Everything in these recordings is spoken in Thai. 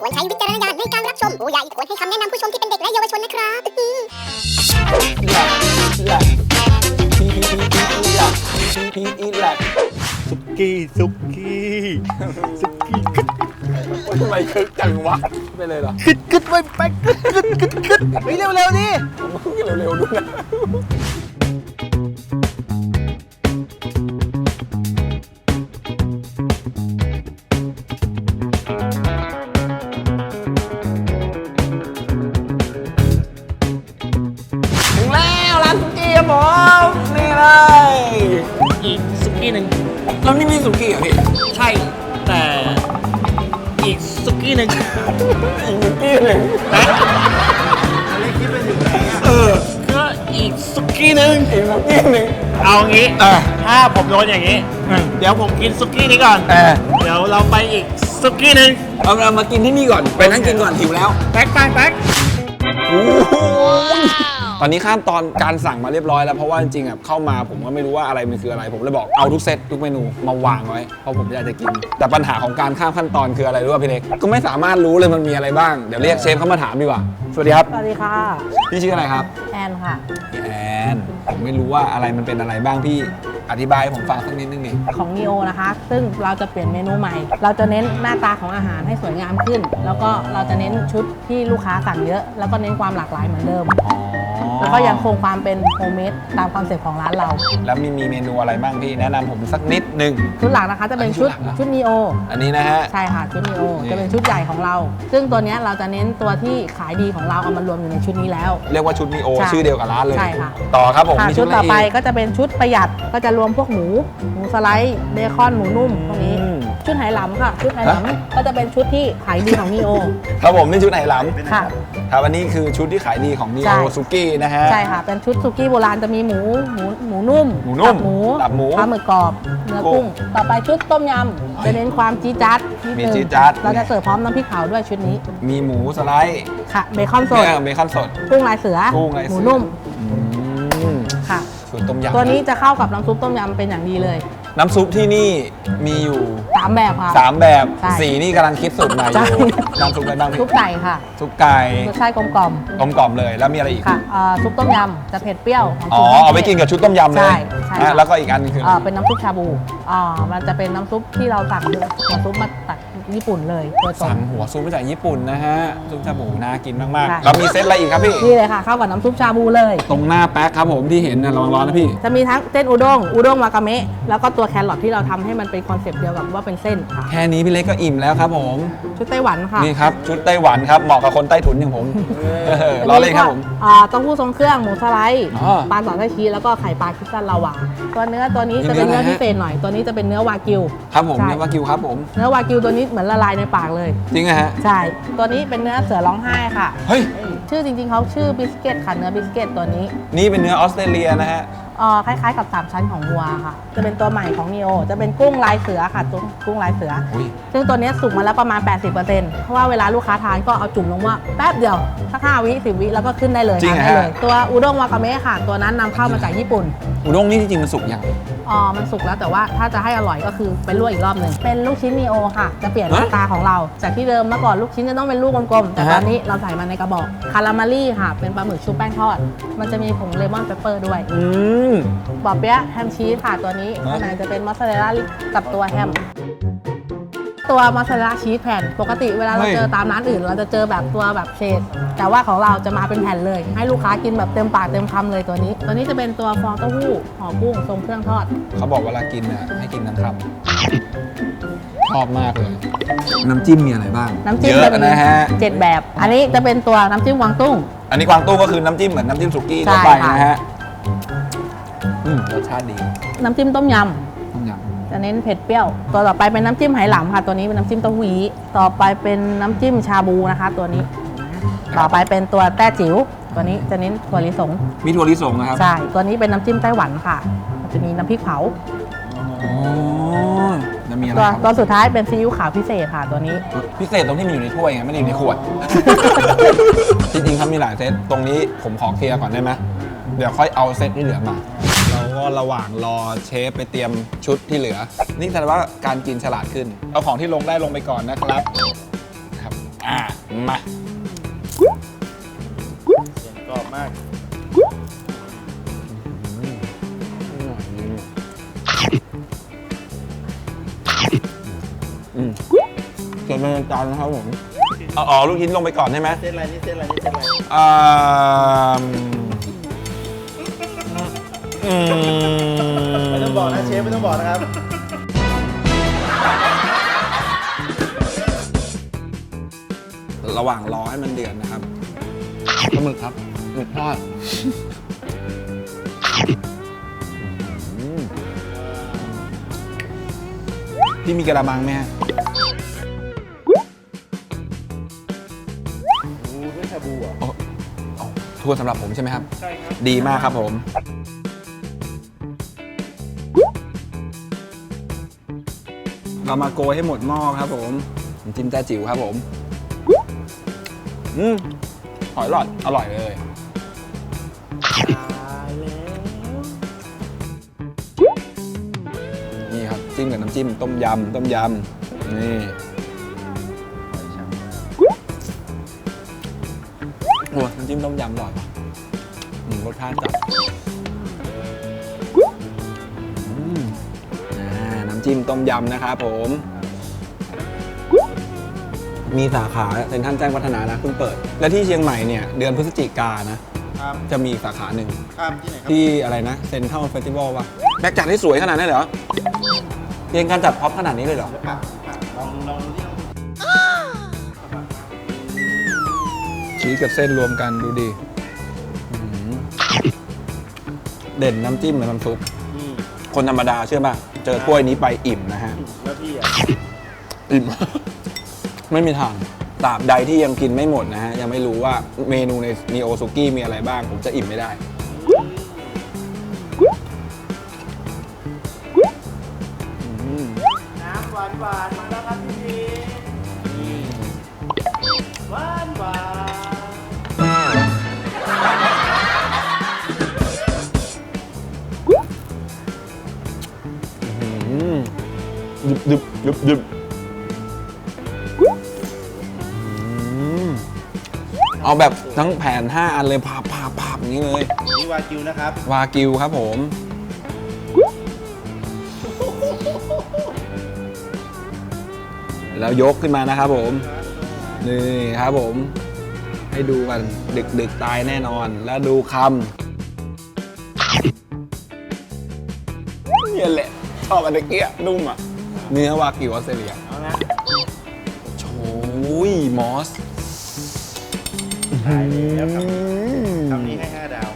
ควรใช้วิจารณญาณในการรับชมผู้ใหญ่ควรให้คำแนะนำผู้ชมที่เป็นเด็กและเยาวชนนะครับพีพีพีพีอีแลกพีพีอีแลกสุกี้สุกี้สุกี้กึดทำไมคึกจังวะไปเลยเหรอกึดกึดไปไปกึดกึดกึดกึดไปเร็วเร็วๆดิเร็วๆด้วยนะ เอางี้อะถ้าผมโดนอย่างนี้เดี๋ยวผมกินสุกี้นี้ก่อน เออเดี๋ยวเราไปอีกสุกี้หนึ่งเอาเรามากินที่นี่ก่อน ไปนั่งกินก่อนหิวแล้ว แป๊กแป๊กแป๊ก ตอนนี้ข้ามตอนการสั่งมาเรียบร้อยแล้วเพราะว่าจริงๆอะเข้ามาผมก็ไม่รู้ว่าอะไรมันคืออะไร ผมเลยบอกเอาทุกเซตทุกเมนูมาวางไว้เพราะผมอยากจะกิน แต่ปัญหาของการข้ามขั้นตอนคืออะไรรู้ป่ะพี่เล็กก็ไม่สามารถรู้เลยมันมีอะไรบ้างเดี๋ยวเรียกเชฟเข้ามาถามดีกว่าสวัสดีครับสวัสดีค่ะ พี่ชื่ออะไรครับแอนค่ะพี่แอนผมไม่รู้ว่าอะไรมันเป็นอะไรบ้างพี่อธิบายให้ผมฟังสักนิดนึงดิ ของ NEO นะคะ ซึ่งเราจะเปลี่ยนเมนูใหม่ เราจะเน้นหน้าตาของอาหารให้สวยงามขึ้น แล้วก็เราจะเน้นชุดที่ลูกค้าสั่งเยอะ แล้วก็เน้นความหลากหลายเหมือนเดิมแล้วก็ยังคงความเป็นโฮมเมดตามคอนเซ็ปต์ของร้านเรา แล้วมีมีเมนูอะไรบ้างพี่แนะนำผมสักนิดนึง ชุดหลักนะคะจะเป็นชุดอันนี้ชุดหลักเหรอ ชุด NEO อันนี้นะฮะ ใช่ค่ะชุด NEO นี่ จะเป็นชุดใหญ่ของเรา ซึ่งตัวเนี้ยเราจะเน้นตัวที่ขายดีของเราเอามารวมอยู่ในชุดนี้แล้ว เรียกว่าชุดนีโอ ใช่ชื่อเดียวกับร้านเลย ใช่ค่ะ ต่อครับผมค่ะมีชุดะรต่อไปก ก็จะเป็นชุดประหยัดก็จะรวมพวกหมูหมูสไลด์เบคอนหมูนุ่มพวกนี้ อืมชุดไหหลำค่ะ ชุดไหหลำก็จะเป็นชุดที่ขายดีของนีโอ ครับผมนี่ชุดไหนล้ำค่ะ ครับอันนี้คือชุดที่ขายดีของนีใช่ โอซุกี้นะฮะ ใช่ค่ะ เป็นชุดสุกี้โบราณจะมีหมูหมูหมูนุ่มหมูนุ่มตับหมูตับหมูปลาหมึกกรอบเนื้อกุ้กุ้งงต่อไปชุดต้มยำจะเน้นความจี๊ดจ๊าดนิดมีนึงจี๊ดจ๊าด เราจะเสิร์ฟพร้อมน้ำพริกเผาด้วยชุดนี้มีหมูสไลด์ค่ะเบคอนสดเนี่ยเบคอนสด กุ้งลายเสือกุ้งลายเสือ หมูนุ่มอืมค่ะส่วนต้มยำ ตัวนี้จะเข้ากับน้ำซุปต้มยำเป็นอย่างดีเลย น้ำซุปที่นี่มีอยู่ สามแบบค่ะ 3 แบบ ใช่ สีนี่กำลังคิดสูตรใหม่อใช่ยู่น้ำซุปอะไรบ้างพี่ซุปไก่ค่ะซุปไก่รสชาติกลมกล่อมกลมกล่อมเลยแล้วมีอะไรอีก ค่ะเอ่อซุปต้มยำจะเผ็ดเปรี้ยวหมอ๋อฉุเอาไปกินกับชุดต้มยำเลยใช่ใช่นะค่ะแล้วก็อีกอันนึงคือ เอ่อเป็นน้ำซุปชาบู อ่ามันจะเป็นน้ำซุปที่เราสั่งหัวซุปมาจากญี่ปุ่นเลยโดยตรสั่งง หัวซุปมาจากญี่ปุ่นนะฮะซุปชาบูน่ากินมากใช่ๆแล้วมีเซตอะไรอีกครับพี่ นี่เลยค่ะเข้ากับน้ำซุปชาบูเลย ตรงหน้าแป๊กครับผมที่เห็นนะลองร้อนนะพี่ จะมีทั้งเส้นอุด้งอุด้งวากาเมะแล้วก็ตัวแครอทที่เราทำให้มันเป็นคอนเซปต์เดียวกับว่าเป็นเส้นค่ะ แค่นี้พี่เล็กก็อิ่มแล้วครับผม ชุดไต้หวันค่ะนี่ครับชุดไต้หวันครับเหมาะกับคนใต้ถุนอย่างผมเออรอเล่นครับผม อ่าเต้าหู้ทรงเครื่องหมูสไลด์อ๋อปลาสอดไส้ชีสแล้วก็ไข่ปลาคิสซันลาวาตัวเนื้อตัวนี้จะเป็นมีเนื้เนื้อออะไรฮะพิเศษหน่อยตัวนี้จะเป็นเนื้อวากิว ครับผมใช่ เนวากิวครับผมเนื้อวากิวตัวนี้เหมือนละลายในปากเลย จริงอะฮะใช่ ตัวนี้เป็นเนื้อเสือร้องไห้ค่ะ เฮ้ย ชื่อจริงๆเขาชื่อบิสเกตค่ะเนื้อบิสเกตตัวนี้นี่เป็นเนื้อออสเตรเลียนะฮะเอ่อคล้ายๆกับ 3 ชั้นของวัวค่ะ จะเป็นตัวใหม่ของ NEO จะเป็นกุ้งลายเสือค่ะตัวกุ้งลายเสือ อุ้ยซึ่งตัวเนี้ยสุกมาแล้วประมาณ 80%เพราะว่าเวลาลูกค้าทานก็เอาจุ่มลงว่าแป๊บเดียวสักห้าวิสิวิแล้วก็ขึ้นได้เลยจริงทานเหรอได้เลยฮะตัวอุด้งวากาเมะค่ะ ตัวนั้นนำเข้ามาจากญี่ปุ่น อุด้งนี่จริงๆมันสุกยัง อ๋อ มันสุกแล้วแต่ว่าถ้าจะให้อร่อยก็คือไปลวกอีกรอบหนึ่ง เป็นลูกชิ้น NEO ค่ะ จะเปลี่ยนหน้าฮะตาของเรา จากที่เดิมเมื่อก่อนลูกชิ้นจะต้องเป็นลูกกลมๆ แต่อ่าฮะ ตอนนี้เราใส่มาในกระบอกคาราเมลลี่ค่ะ เป็นปลาหมึกชุบแป้งทอด มันจะมีผงเลมอนเปปเปอร์ด้วยอืม บอบเปี๊ยะแฮมชีสค่ะตัวนี้ฮะข้างในจะเป็นมอสซาเรลล่ากับตัวแฮม ตัวมอสซาเรลล่าชีสแผ่น ปกติเวลาเราเจอตามร้านอื่น เราจะเจอแบบตัวแบบเชดแต่ว่าของเราจะมาเป็นแผ่นเลย ให้ลูกค้ากินแบบเต็มปากเต็มคำเลยตัวนี้ ตัวนี้จะเป็นตัวฟองเต้าหู้ห่อกุ้งทรงเครื่องทอด เขาบอกเวลากินน่ะให้กินทั้งคำชอบมากเลย น้ำจิ้มมีอะไรบ้าง น้ำจิ้มเยจะอะมีนะฮะ เจ็ดแบบ อันนี้จะเป็นตัวน้ำจิ้มกวางตุ้ง อันนี้กวางตุ้งก็คือน้ำจิ้มเหมือนน้ำจิ้มสุกี้ทั่วไปใช่ค่ะนะฮะอืมรสชาติดี น้ำจิ้มต้มยต้มยำ จะเน้นเผ็ดเปรี้ยว ตัวต่อไปเป็นน้ำจิ้มไหหลำค่ะ ตัวนี้เป็นน้ำจิ้มเต้าหู้ยี้ต่อไปเป็นน้ำจิ้มชาบูนะคะ ตัวนี้ ต่อไปเป็นตัวแต้จิ๋วตัวนี้จะเน้นถั่วลิสงำมีถั่วลิสงนะครับใช่ตัวนี้เป็นน้ำจิ้มไต้หวันค่ะมันจะมีน้ำพริกเผาอ๋อจะมีอะไรตัวครับตัวสุดท้ายเป็นซีอิ๊วขาวพิเศษค่ะตัวนี้ พิเศษตรงที่มันอยู่ในถ้วยไงไม่ได้อยู่ในขวด จริงๆครับมีหลายเซตตรงนี้ผมขอเคลียร์ก่อนได้ไหมเดี๋ยวค่อยเอาเซตที่เหลือมา เราก็ระหว่างรอเชฟไปเตรียมชุดที่เหลือ นี่แสดงว่าการกินฉลาดขึ้น เอาของที่ลงได้ลงไปก่อนนะครับครับอ่ามาเสียงกรอบมากอืมเกิดเป็นจานนะครับผมเอาอ๋อลูกชิ้นลงไปก่อนใช่ไหมเส้นอะไรนี่เส้นอะไรนี่เส้นอะไร อ่า อืมไม่ต้องบอกนะเชฟไม่ต้องบอกนะครับ ระหว่างรอให้มันเดือดนะครับปลาหมึกครับหมึกทอดอืมพี่มีกระมังไหมฮะ บูด้วยชาบูเหรอะ โอ้เอาทัวร์สำหรับผมใช่ไหมครับ ใช่ครับ ดีมากครับผม เรามาโกยให้หมดหม้อครับผมจิ้มแต้จิ๋วครับผมอืมหอยหลอดอร่อยเลยนี่ครับจิ้มกับน้ำจิ้มต้มยำต้มยำนี่โอ้น้ำจิ้มต้มยำอร่อยรสชาติจัด จิ้มต้มยำนะครับผม มีสาขาเซ็นทรัลแจ้งวัฒนานะเพิ่งเปิด และที่เชียงใหม่เนี่ยเดือนพฤศจิกายนนะข้ามจะมีอีกสาขาหนึ่งข้ามที่ไหนครับที่อะไรนะเซ็นทรัลเฟสติวัลป่ะแบ็กจัดให้สวยขนาดนั้นเหรอเรียนการจัดพ็อปขนาดนี้เลยเหรอผักผักลองลองดูที่ชีสกับเส้นรวมกันดูดิอื้อหือเด่นน้ำจิ้มกับน้ำซุป อืมคนธรรมดาเชื่อป่ะ เจอถ้วยนี้ไปอิ่มนะฮะ แล้วพี่อะอิ่ม ไม่มีทางตราบใดที่ยังกินไม่หมดนะฮะ ยังไม่รู้ว่าเมนูในนีโอซุกี้มีอะไรบ้าง ผมจะอิ่มไม่ได้อืมน้ำหวานหวานมาแล้วครับพี่พีหวานหวา ดึบดึบดึบดึบอืมเอาแบบทั้งแผ่น5 อันเลยพาพาพาอย่างนี้เลย นี่วากิวนะครับ วากิวครับผม แล้วยกขึ้นมานะครับผม นี่ครับผม ให้ดูกันดึกดึกๆตายแน่นอน แล้วดูคำเนี่ยแหละ ชอบอันตะเกียนุ่มอะ เนื้อวากิวออสเตรเลียเอานะโอ้ยมอสตายแล้วครับคำนี้ให้5ดาว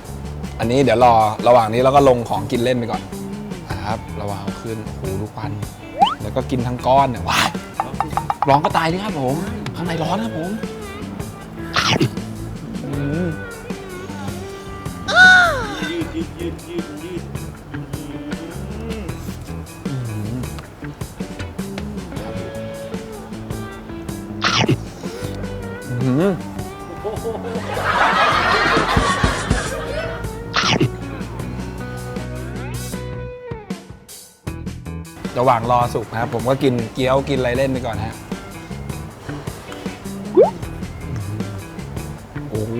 อันนี้เดี๋ยวรอระหว่างนี้เราก็ลงของกินเล่นไปก่อนนะครับระหว่างเอาขึ้นโอ้โหดูควัน แล้วก็กินทั้งก้อนเนี่ยว้ายร้องก็ตายเลยครับผม ข้างในร้อนครับผมอืมยืดยืดยืดยืดยืด ระหว่างรอสุกนะครับ ผมก็กินเกี๊ยวกินอะไรเล่นไปก่อนฮะโอ้โห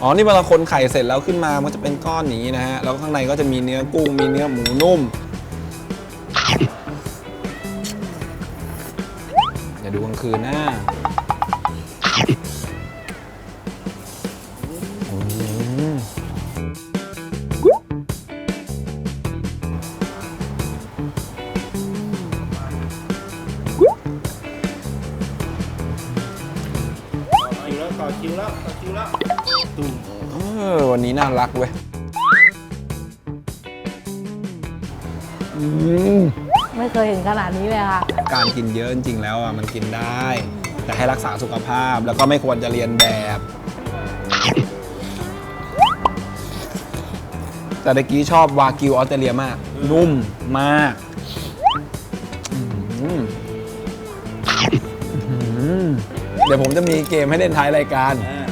อ๋อ นี่เวลาคนไข่เสร็จแล้วขึ้นมา มันจะเป็นก้อนอย่างนี้นะฮะ แล้วข้างในก็จะมีเนื้อกุ้ง มีเนื้อหมูนุ่ม อย่าดูกลางคืนนะ ต่อคิวแล้วต่อคิวแล้วต่อคิวแล้วตุ้มเออวันนี้น่ารักเว้ยอืมไม่เคยเห็นขนาดนี้เลยค่ะ การกินเยอะจริงๆแล้วอะมันกินได้ แต่ให้รักษาสุขภาพแล้วก็ไม่ควรจะเรียนแบบ แต่ตะกี้ชอบวากิวออสเตรเลียมาก นุ่มมาก เดี๋ยวผมจะมีเกมให้เล่นท้ายรายการอ่า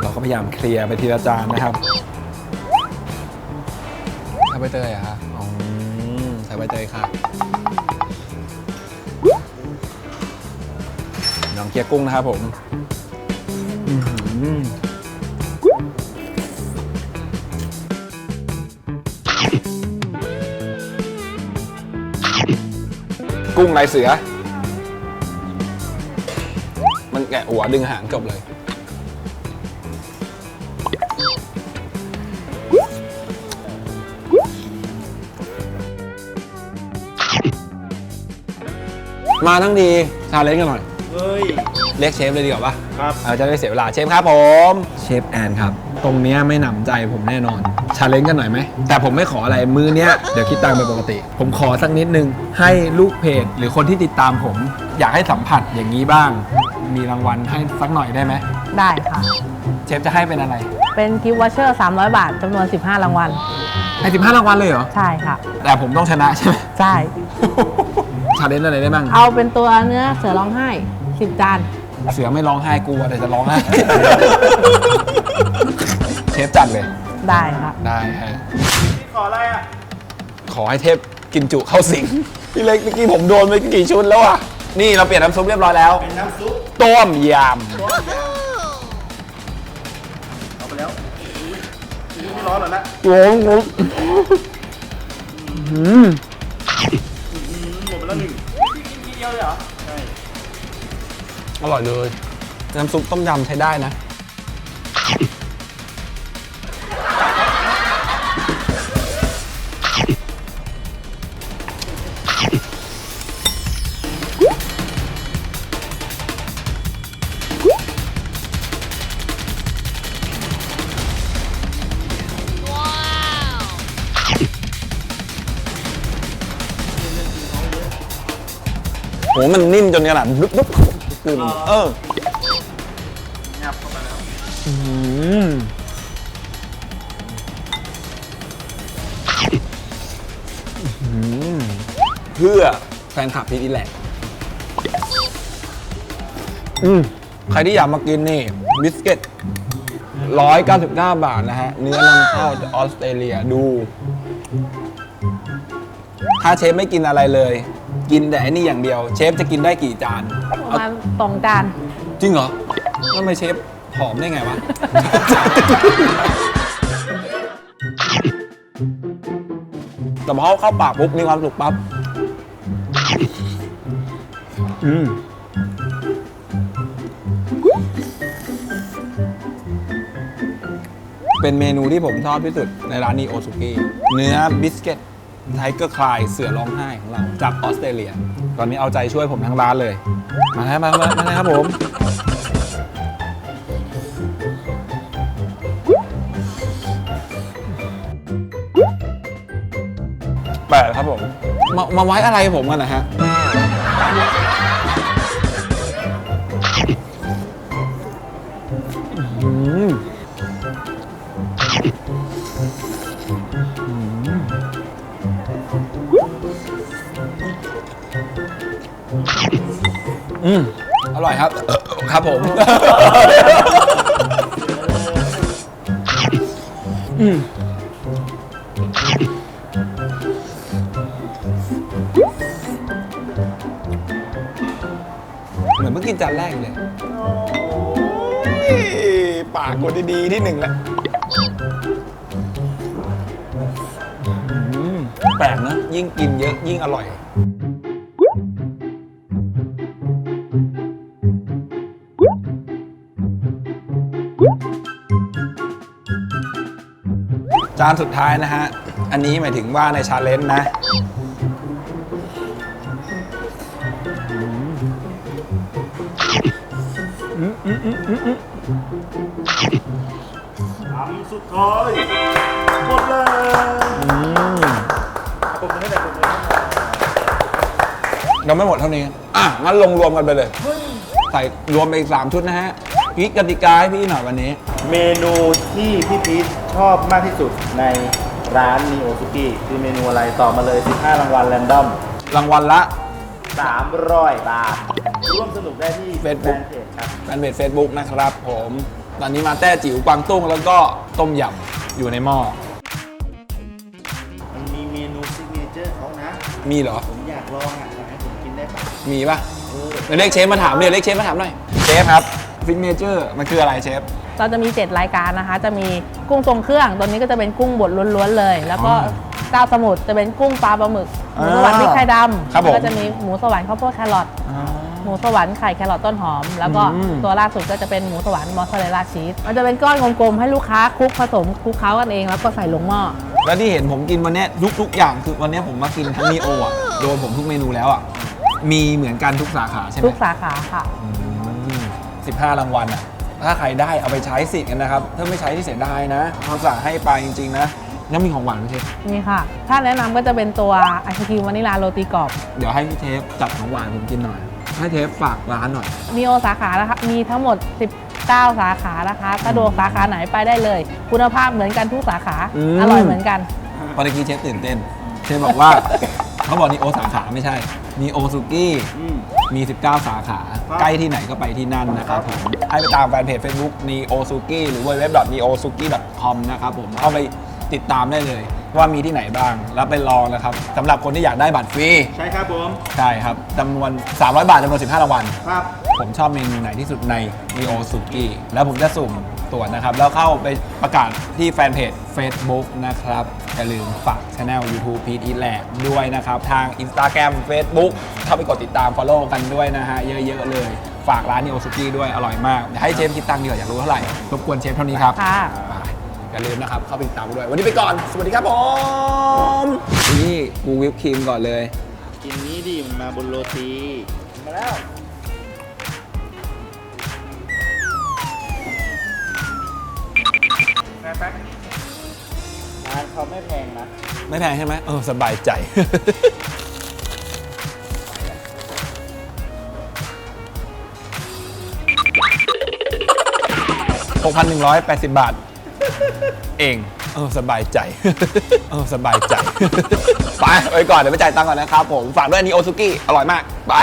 เราก็พยายามเคลียร์ไปทีละจานนะครับ ใส่ใบเตยเหรอะคะอ๋อใส่ใบเตยค่ะลองเกี๊ยวกุ้งนะครับผม กุ้งลายเสือ มันแกะหัวดึงหางจบเลย มาทั้งดีชาเลนจ์กันหน่อย เฮ้ย เรียกเชฟเลยดีกว่าปะครับเราจะได้เสียเวลาเชฟครับผม เชฟแอนครับ ตรงเนี้ยไม่หนำใจผมแน่นอน ชาเลนจ์กันหน่อยไหม แต่ผมไม่ขออะไรมือเนี้ยเดี๋ยวคิดตังค์เป็นปกติ ผมขอสักนิดนึง ให้ลูกเพจหรือคนที่ติดตามผม อยากให้สัมผัสอย่างนี้บ้าง มีรางวัลให้สักหน่อยได้ไหมได้ค่ะ เชฟจะให้เป็นอะไรเป็นกิฟต์วอเชอร์300 บาทจำนวน 15 รางวัล ให้15รางวัลเลยเหรอ ใช่ค่ะ แต่ผมต้องชนะใช่ไหม ใช่ ชาเลนจ์อะไรได้บ้าง เอาเป็นตัวเนื้อเสือร้องไห้ 10 จาน เสือไม่ร้องไห้กูอะแต่จะร้องไห้ เชฟจัดเลย ได้ค่ะได้ฮะขออะไรอะ ขอให้เทพกินจุเข้าสิง พี่เล็กเมื่อกี้ผมโดนไปกี่ชุดแล้วอะ นี่เราเปลี่ยนน้ำซุปเรียบร้อยแล้ว เป็นน้ำซุป ต้มยเอาไปแล้วอุ๊ยนี่ไม่ร้อนเหรอนะำโอ้โหอืมหมดไปแล้วหนึ่งพี่กินทีเดียวเลยเหรอ ใช่ อร่อยเลย น้ำซุปต้มยำใช้ได้นะ โหมันนิ่มจนขนาดลุกลุกกึ่งเอองับเข้าไปแล้วอืมอืมเพื่อแฟนคลับพีดีแหละอืมใครที่อยากมากินนี่บิสกิต199 บาทนะฮะ เนื้อนำเข้าจากออสเตรเลียดู ถ้าเชฟไม่กินอะไรเลย กินแต่อันนี่อย่างเดียว เชฟจะกินได้กี่จานประมาณสองจาน จริงเหรอแล้วทำไมเชฟผอมได้ไงวะ แต่พอเข้าปากปุ๊บมีความสุขปั๊บอืมเป็นเมนูที่ผมชอบที่สุดในร้านนี้โอซุกิเนื้อบิสกิต ไทเกอร์คลายเสือร้องไห้ของเราจากออสเตรเลีย ตอนนี้เอาใจช่วยผมทั้งร้านเลย มาแล้วมามามาเลยครับผม แปดครับผม มามาไว้อะไรผมกันนะฮะ อืม มอร่อยครับ ครับผม อืมเหมือนเมื่อกินจานแรกเลย ปากกดดีๆที่หนึ่งแล้วแปลกนะ ยิ่งกินเยอะยิ่งอร่อย จานสุดท้ายนะฮะ อันนี้หมายถึงว่าในชาเลนจ์นะทำสุดท้ายหมดเลยเอาผมมือให้ผมมือให้หน่อยยังไม่หมดเท่านี้ อะ งั้นลงรวมกันไปเลย ใส่รวมไปอีก3ชุดนะฮะ พีกกติกาให้พี่หน่อยวันนี้ เมนูที่พี่พีชชอบมากที่สุดในร้านนีโอซุกี้คือเมนูอะไรตอบมาเลย 15 รางวัลแรนดอม รางวัลละ 300 บาท ร่วมสนุกได้ที่ Facebook แฟนเพจครับ แฟนเพจ Facebook นะครับผม ตอนนี้มาแต้จิ๋วกวางตุ้งแล้วก็ต้มยำอยู่ในหม้อ มันมีเมนูซิกเนเจอร์เขานะ มีเหรอ ผมอยากลองอะอยากให้ผมกินได้ปะมีปะเออ เดี๋ยวเรียกเชฟมาถามเดี๋ยวเรียกเชฟมาถามหน่อย เชฟครับ ฟิตเนเจอร์มันคืออะไรเชฟ เราจะมี 7 รายการนะคะ จะมีกุ้งทรงเครื่อง ตัวนี้ก็จะเป็นกุ้งบดล้วนๆเลย แล้วก็เจ้าสมุทรจะเป็นกุ้งปลาปลาหมึก หมูสวรรค์พริกไทยดำแล้วก็จะมีหมูสวรรค์ข้าวโพดแครอทหมูสวรรค์ไข่แครอทต้นหอม แล้วก็ตัวล่าสุดก็จะเป็นหมูสวรรค์มอสซาเรลลาชีส มันจะเป็นก้อนกลมๆ ให้ลูกค้าคลุกผสมคลุกเคล้ากันเองแล้วก็ใส่ลงหม้อ แล้วที่เห็นผมกินวันนี้ทุกๆ อย่างคือวันนี้ผมมากินทั้งนีโออะโดนผมทุกเมนูแล้วอะมีเหมือนกันทุกสาขาใช่ไหมทุกสาขาค่ะ 15 รางวัลอะถ้าใครได้เอาไปใช้สิทธิ์กันนะครับ ถ้าไม่ใช้ที่เสียได้นะคำสั่งให้ไปจริง ๆ นะยังมีของหวานไหมเชฟนี่ค่ะ ถ้าแนะนำก็จะเป็นตัวไอศครีมวานิลาโรตีกรอบ เดี๋ยวให้พี่เทฟจับของหวานผมกินหน่อย ให้เทฟฝากร้านหน่อย มีโอสาขาแล้วครับมีทั้งหมด 19 สาขานะคะสะดวกสาขาไหนไปได้เลย คุณภาพเหมือนกันทุกสาขาออร่อยเหมือนกัน ตอนนี้เชฟตื่นเต้น เชฟบอกว่า เขาบอกนีโอสาขาไม่ใช่มีโอซุกี้ มมี 19 สาขาครับใกล้ที่ไหนก็ไปที่นั่นนะครับผมให้ไปตามแฟนเพจ Facebook neo suki หรือ www.neosuki.com นะครับผมเข้าไปติดตามได้เลย ว่ามีที่ไหนบ้าง แล้วไปลองนะครับสำหรับคนที่อยากได้บัตรฟรี ใช่ครับผมใช่ครับจำนวน 300 บาทจำนวน 15 รางวัล ครับ ผมชอบเมนูไหนที่สุดใน neo suki แล้วผมจะสุ่ม ตรวจนะครับ แล้วเข้าไปประกาศที่แฟนเพจ Facebook นะครับ อย่าลืมฝากช anel YouTube p e t e a t Lab ด้วยนะครับ ทาง Instagram Facebook เข้าไปกดติดตาม Follow กันด้วยนะฮะ เยอะ ๆ เลย ฝากร้าน neo suki ด้วยอร่อยมากเดี๋ยวให้เชฟคิดตังค์ดีกว่าอยากรู้เท่าไหร่รบกวนเชฟเท่านี้ครับ ค่ะไปอย่าลืมนะครับ เข้าไปติดตามด้วย วันนี้ไปก่อน สวัสดีครับผม นี่กูวิปครีมก่อนเลย กินนี้ดิมันมาบนโรตี มาแล้ว ร้านเขาไม่แพงนะไม่แพงใช่ไหมเออสบายใจ6,180บาท เอง เออสบายใจ เออสบายใจ ไปไปก่อนเดี๋ยวไปจ่ายตังค์ก่อนนะครับผม ฝากด้วยอันนี้โอซุกี้ อร่อยมาก ไป